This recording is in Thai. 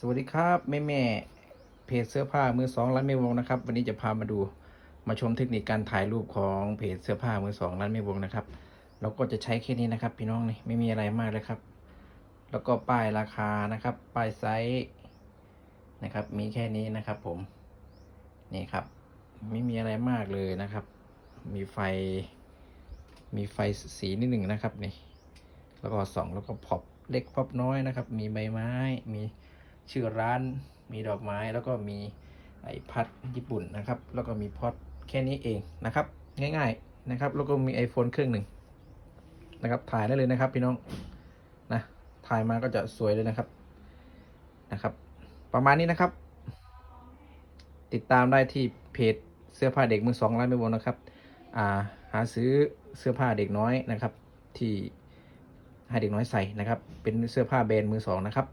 สวัสดีครับแม่แม่เพจเสื้อผ้ามือสองร้านแม่วงนะครับ วันนี้จะพามาดูมาชมเทคนิคการถ่ายรูปของเพจเสื้อผ้ามือสองร้านแม่วงนะครับ เราก็จะใช้แค่นี้นะครับ พี่น้องนี่ไม่มีอะไรมากเลยครับ แล้วก็ป้ายราคานะครับ ป้ายไซส์นะครับ มีแค่นี้นะครับ ผมนี่ครับ ไม่มีอะไรมากเลยนะครับ มีไฟ มีไฟสีนิดหนึ่งนะครับนี่แล้วก็สองแล้วก็พอบเล็กพอบน้อยนะครับ มีใบไม้มี ชื่อร้านมีดอกไม้แล้วก็มีไอพัดญี่ปุ่นนะครับ แล้วก็มีพอดแค่นี้เองนะครับ ง่ายๆนะครับ แล้วก็มี iPhone เครื่องหนึ่งนะครับ ถ่ายได้เลยนะครับพี่น้องนะถ่ายมาก็จะสวยเลยนะครับนะครับ ประมาณนี้นะครับ ติดตามได้ที่เพจเสื้อผ้าเด็กมือสองร้านไม่บนนะครับอ่าหาซื้อเสื้อผ้าเด็กน้อยนะครับ ที่ให้เด็กน้อยใส่นะครับ เป็นเสื้อผ้าแบรนด์มือสองนะครับ